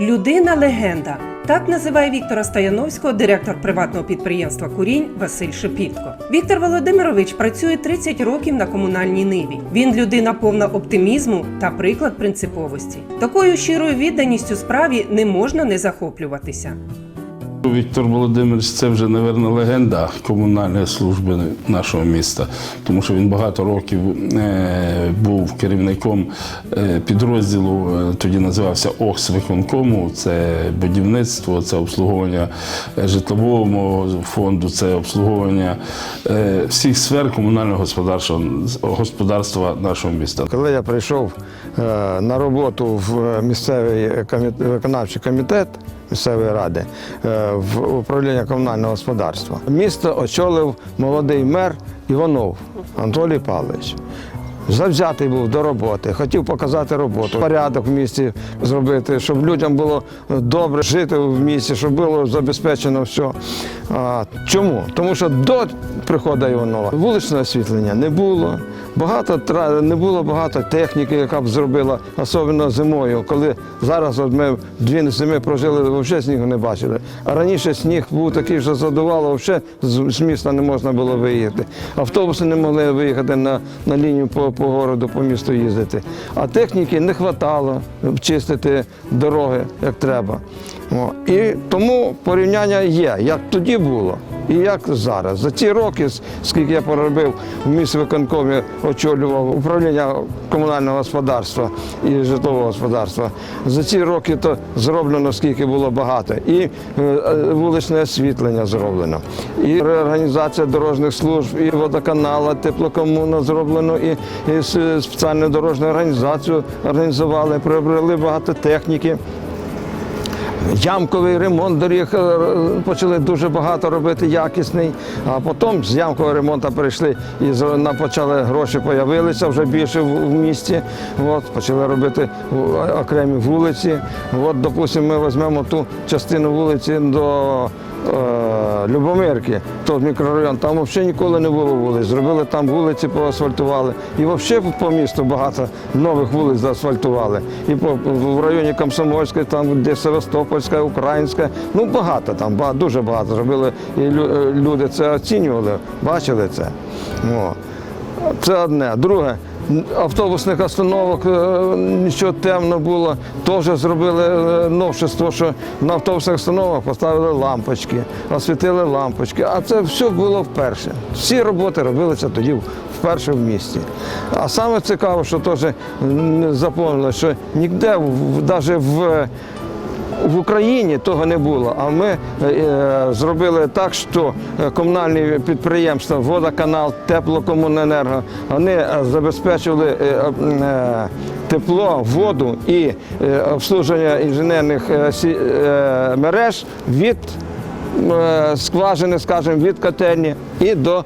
Людина легенда. Так називає Віктора Стояновського директор приватного підприємства Курінь Василь Шепітко. Віктор Володимирович працює 30 років на комунальній ниві. Він людина повна оптимізму та приклад принциповості. Такою щирою відданістю справі не можна не захоплюватися. Віктор Володимирович це вже, мабуть, легенда комунальної служби нашого міста, тому що він багато років е, був керівником е, підрозділу, е, тоді називався ОХС-виконкому, це будівництво, це обслуговування житлового фонду, це обслуговування всіх сфер комунального господарства, господарства нашого міста. Коли я прийшов на роботу в місцевий виконавчий комітет місцевої ради е, в управління комунального господарства, місто очолив молодий мер Іванов Анатолій Павлович. Завзятий був до роботи, хотів показати роботу, порядок в місті зробити, щоб людям було добре жити в місті, щоб було забезпечено все. А, чому? Тому що до приходу Іванова вуличного освітлення не було. Багато не було багато техніки, яка б зробила, особливо зимою, коли зараз от ми дві зими прожили, взагалі снігу не бачили. А раніше сніг був такий, що задувало, взагалі з міста не можна було виїхати. Автобуси не могли виїхати на, на лінію по, по городу, по місту їздити. А техніки не вистачало чистити дороги як треба. О. І тому порівняння є, як тоді було і як зараз. За ці роки, скільки я поробив в міськвиконкомі, очолював управління комунального господарства і житлового господарства. За ці роки то зроблено скільки було багато. І е, вуличне освітлення зроблено, і реорганізація дорожніх служб, і водоканала, теплокомуна зроблено, і, і спеціальну дорожню організацію організували, приобрели багато техніки. Ямковий ремонт доріг е, почали дуже багато робити якісний. А потім з ямкового ремонту перейшли і почали гроші з'явилися вже більше в, місті. От, почали робити окремі вулиці. От, допустимо, ми візьмемо ту частину вулиці до Любомирки, той мікрорайон, там взагалі ніколи не було вулиць. Зробили там вулиці, поасфальтували. І взагалі по місту багато нових вулиць заасфальтували. І по, в районі Комсомольської, там, де Севастопольська, Українська. Ну багато там, дуже багато зробили. І е, люди це оцінювали, бачили це. О. Це одне. Друге, автобусних остановок е, нічого темно було. Теж зробили е, новшество, що на автобусних остановках поставили лампочки, освітили лампочки. А це все було вперше. Всі роботи робилися тоді вперше в місті. А саме цікаво, що теж не запомнили, що ніде, навіть в в Україні того не було, а ми е, зробили так, що е, комунальні підприємства, водоканал, теплокомуненерго, вони е, забезпечували е, е, тепло, воду і е, обслуження інженерних е, е, мереж від е, скважини, скажімо, від котельні і до е,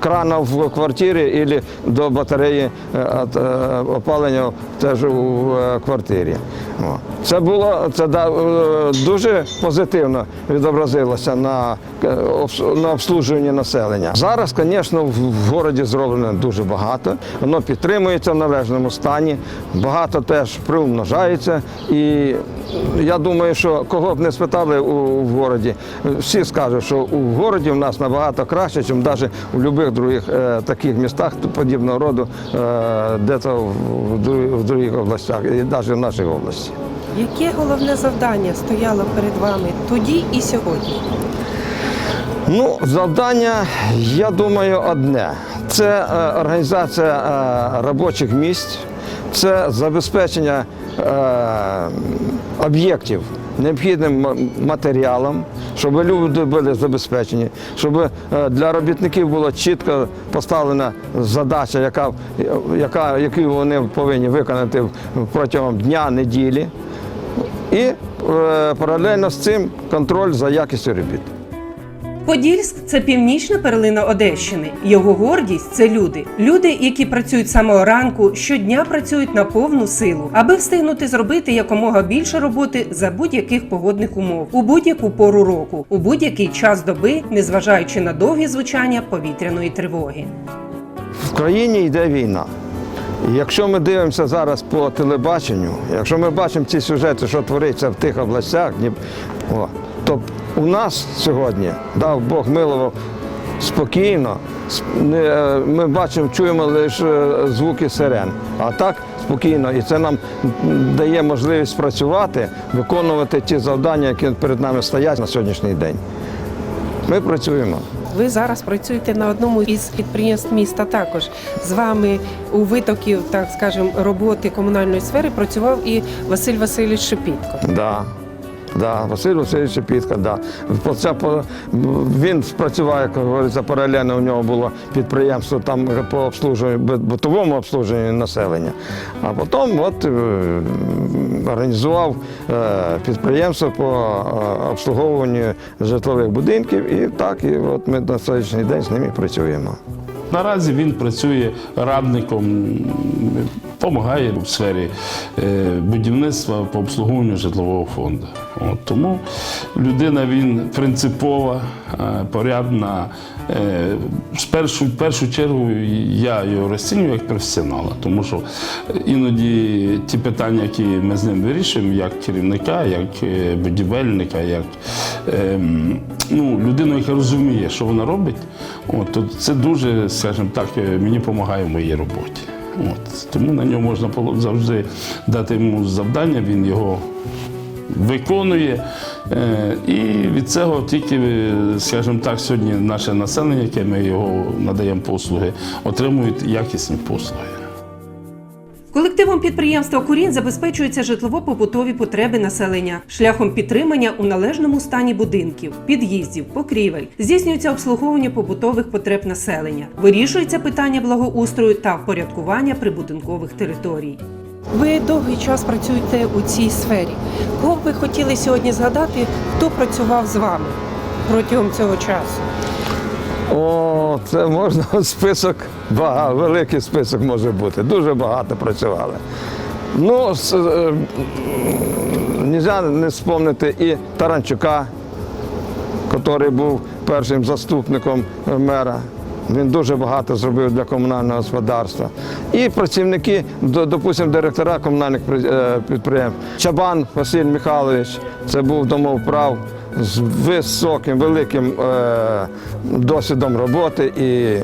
крана в квартирі або до батареї е, е, опалення теж у е, квартирі. Це було це е, дуже позитивно відобразилося на, е, на обслужуванні населення. Зараз, звісно, в, в місті зроблено дуже багато. Воно підтримується в належному стані, багато теж приумножається. І я думаю, що кого б не спитали у, в місті, всі скажуть, що у місті в нас набагато краще, ніж навіть у будь-яких других е, таких містах подібного роду, е, де-то в, дру- в других областях, і навіть в нашій області. Яке головне завдання стояло перед вами тоді і сьогодні? Ну, завдання, я думаю, одне. Це е, організація е, робочих місць, це забезпечення е, об'єктів необхідним матеріалом, щоб люди були забезпечені, щоб для робітників була чітко поставлена задача, яка, яка, яку вони повинні виконати протягом дня, неділі. І е, паралельно з цим контроль за якістю робіт. Подільськ це північна перлина Одещини. Його гордість це люди. Люди, які працюють з самого ранку, щодня працюють на повну силу, аби встигнути зробити якомога більше роботи за будь-яких погодних умов, у будь-яку пору року, у будь-який час доби, незважаючи на довгі звучання повітряної тривоги. В країні йде війна. Якщо ми дивимося зараз по телебаченню, якщо ми бачимо ці сюжети, що твориться в тих областях, то у нас сьогодні, дав Бог милував, спокійно. е, Ми бачимо, чуємо лише е, звуки сирен. А так спокійно. І це нам дає можливість працювати, виконувати ті завдання, які перед нами стоять на сьогоднішній день. Ми працюємо. Ви зараз працюєте на одному із підприємств міста також. З вами у витоків, так скажемо, роботи комунальної сфери працював і Василь Васильович Шепітко. Да. Да, Василь Васильович Підка, да. Це Він спрацював, як говориться, паралельно у нього було підприємство там по обслужуванню, бит- битовому обслуженню населення. А потім от, е, організував е, підприємство по е, обслуговуванню житлових будинків. І так, і от ми на сьогоднішній день з ними працюємо. Наразі він працює радником, допомагає в сфері будівництва по обслуговуванню житлового фонду. От, тому людина він принципова, е, порядна. Е, з першу, в першу чергу я його розцінюю як професіонала, тому що іноді ті питання, які ми з ним вирішуємо, як керівника, як е, будівельника, як ем, ну, людину, яка розуміє, що вона робить, от, то це дуже, скажімо так, мені допомагає в моїй роботі. От, тому на нього можна завжди дати йому завдання, він його виконує. Е, І від цього тільки, е, скажімо так, сьогодні наше населення, яке ми його надаємо послуги, отримують якісні послуги. Колективом підприємства Курінь забезпечуються житлово-побутові потреби населення шляхом підтримання у належному стані будинків, під'їздів, покрівель. Здійснюється обслуговування побутових потреб населення. Вирішується питання благоустрою та впорядкування прибудинкових територій. Ви довгий час працюєте у цій сфері. Кого б ви хотіли сьогодні згадати, хто працював з вами протягом цього часу? О, це можна список, багато, великий список може бути. Дуже багато працювали. Ну, с- е, не спомнити і Таранчука, який був першим заступником мера. Він дуже багато зробив для комунального господарства. І працівники, допустимо, директора комунальних е, підприємств. Чабан Василь Михайлович, це був домовправ з високим, великим е, досвідом роботи і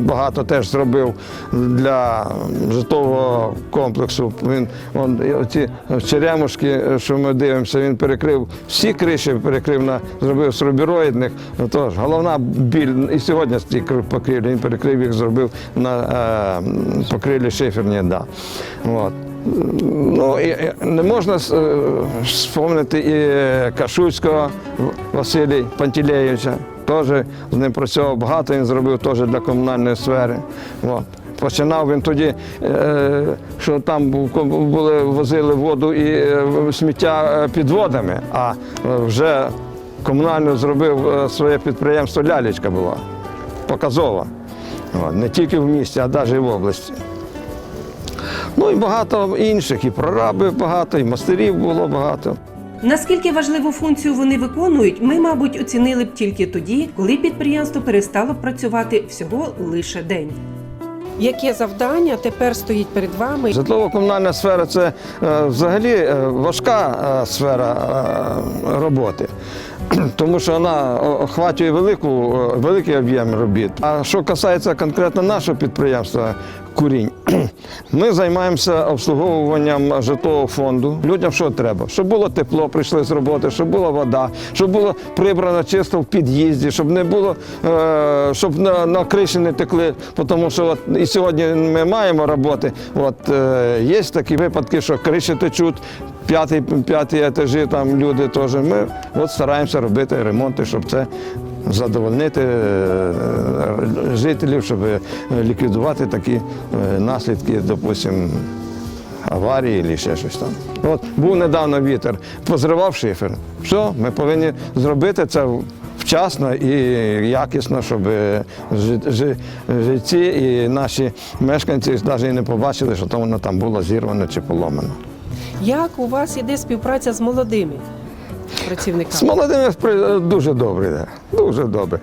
багато теж зробив для житлового комплексу. Він он, і оці черемушки, що ми дивимося, він перекрив всі криші, перекрив на зробив з рубіроїдних. Тож головна біль і сьогодні ці кр- покрівлі, він перекрив їх, зробив на е, покрилі шиферні. Да. От. Ну, не можна е, вспомнити і Кашуцького Василія Пантелеєвича. Теж з ним працював багато, він зробив теж для комунальної сфери. От. Починав він тоді, е, що там були, возили воду і е, сміття е, підводами, а е, вже комунально зробив е, своє підприємство Лялечка була, показова. Не тільки в місті, а навіть і в області. Ну і багато інших, і прорабів багато, і мастерів було багато. Наскільки важливу функцію вони виконують, ми, мабуть, оцінили б тільки тоді, коли підприємство перестало працювати всього лише день. Яке завдання тепер стоїть перед вами? Житлово-комунальна сфера це е, взагалі е, важка е, сфера роботи. Тому що вона охватує велику, великий об'єм робіт. А що касається конкретно нашого підприємства Курінь, ми займаємося обслуговуванням житлового фонду. Людям що треба? Щоб було тепло, прийшли з роботи, щоб була вода, щоб було прибрано чисто в під'їзді, щоб не було, е, щоб на, на криші не текли. Тому що от і сьогодні ми маємо роботи. От е, є такі випадки, що криші течуть, п'ятий, п'ятий етажі там люди теж. Ми от стараємося робити ремонти, щоб це задовольнити е, жителів, щоб е, ліквідувати такі е, наслідки, допустимо, аварії або ще щось там. От був недавно вітер, позривав шифер. Все, ми повинні зробити це вчасно і якісно, щоб жи- жи- жильці і наші мешканці навіть і не побачили, що воно там було зірвано чи поломано. Як у вас іде співпраця з молодими працівниками? З молодими дуже добре, да. Дуже добре.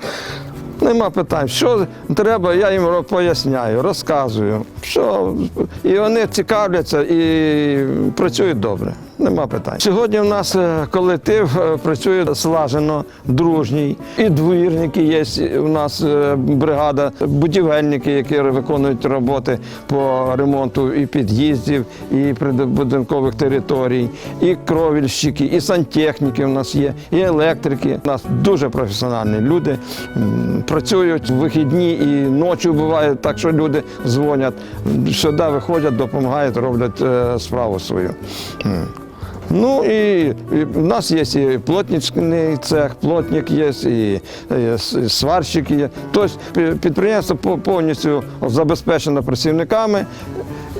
Нема питань. Що треба, я їм поясняю, розказую. Що, і вони цікавляться і працюють добре. Нема питань. Сьогодні в нас е, колектив е, працює слажено, дружній. І двірники є у нас е, бригада, будівельники, які виконують роботи по ремонту і під'їздів, і прибудинкових територій, і кровільщики, і сантехніки у нас є, і електрики. У нас дуже професіональні люди. Працюють в вихідні і ночі буває так, що люди дзвонять. Сюди виходять, допомагають, роблять справу свою. Ну і, і в нас є і плотничний цех, плотник є, і, і сварщик є. Тобто підприємство повністю забезпечено працівниками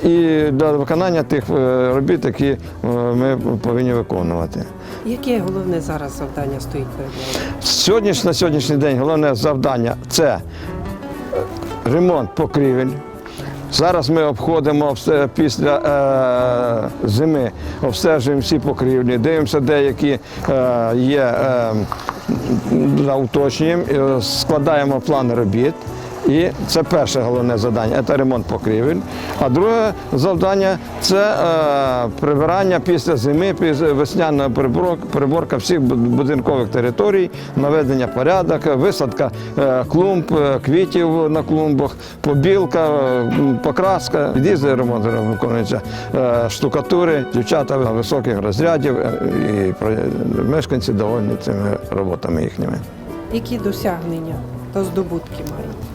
і для виконання тих е, робіт, які е, ми повинні виконувати. Яке головне зараз завдання стоїть перед вами? Сьогодніш, на сьогоднішній день головне завдання це е, ремонт покрівель. Зараз ми обходимо все після е, зими, обстежуємо всі покрівлі, дивимося, деякі е, є е, уточнюємо, е, складаємо план робіт. І це перше головне завдання це ремонт покрівель. А друге завдання це е, прибирання після зими, після весняна приборка, всіх будинкових територій, наведення порядок, висадка е, клумб, е, квітів на клумбах, побілка, покраска. Від'їзди ремонт виконується штукатури, дівчата високих розрядів і мешканці довольні цими роботами їхніми. Які досягнення та здобутки мають?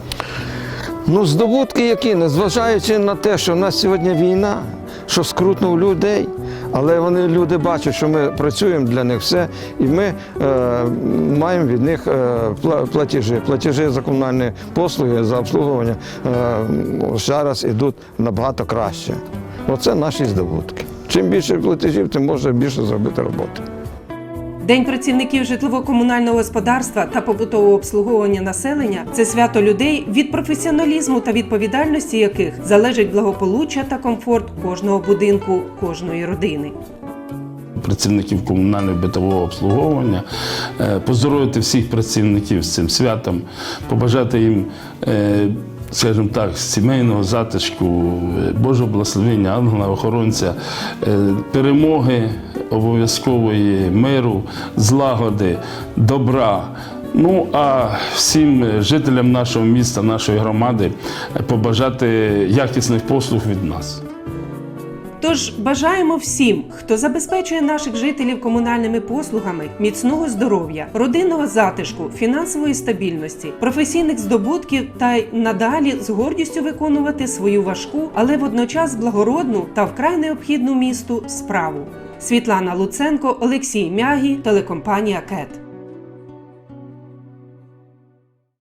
Ну, здобутки які, незважаючи на те, що в нас сьогодні війна, що скрутно у людей, але вони люди бачать, що ми працюємо для них все, і ми е, маємо від них е, пла- платежі. Платежі за комунальні послуги, за обслуговування е, зараз йдуть набагато краще. Оце наші здобутки. Чим більше платежів, тим може більше зробити роботи. День працівників житлово-комунального господарства та побутового обслуговування населення це свято людей, від професіоналізму та відповідальності яких залежить благополуччя та комфорт кожного будинку, кожної родини. працівників комунального битового обслуговування, е, поздоровити всіх працівників з цим святом, побажати їм, е, скажімо так, сімейного затишку, е, Божого благословення, ангела, охоронця, е, перемоги обов'язкової, миру, злагоди, добра. Ну а всім жителям нашого міста, нашої громади е, побажати якісних послуг від нас. Тож бажаємо всім, хто забезпечує наших жителів комунальними послугами, міцного здоров'я, родинного затишку, фінансової стабільності, професійних здобутків та й надалі з гордістю виконувати свою важку, але водночас благородну та вкрай необхідну місту справу. Світлана Луценко, Олексій Мягі, телекомпанія КЕТ.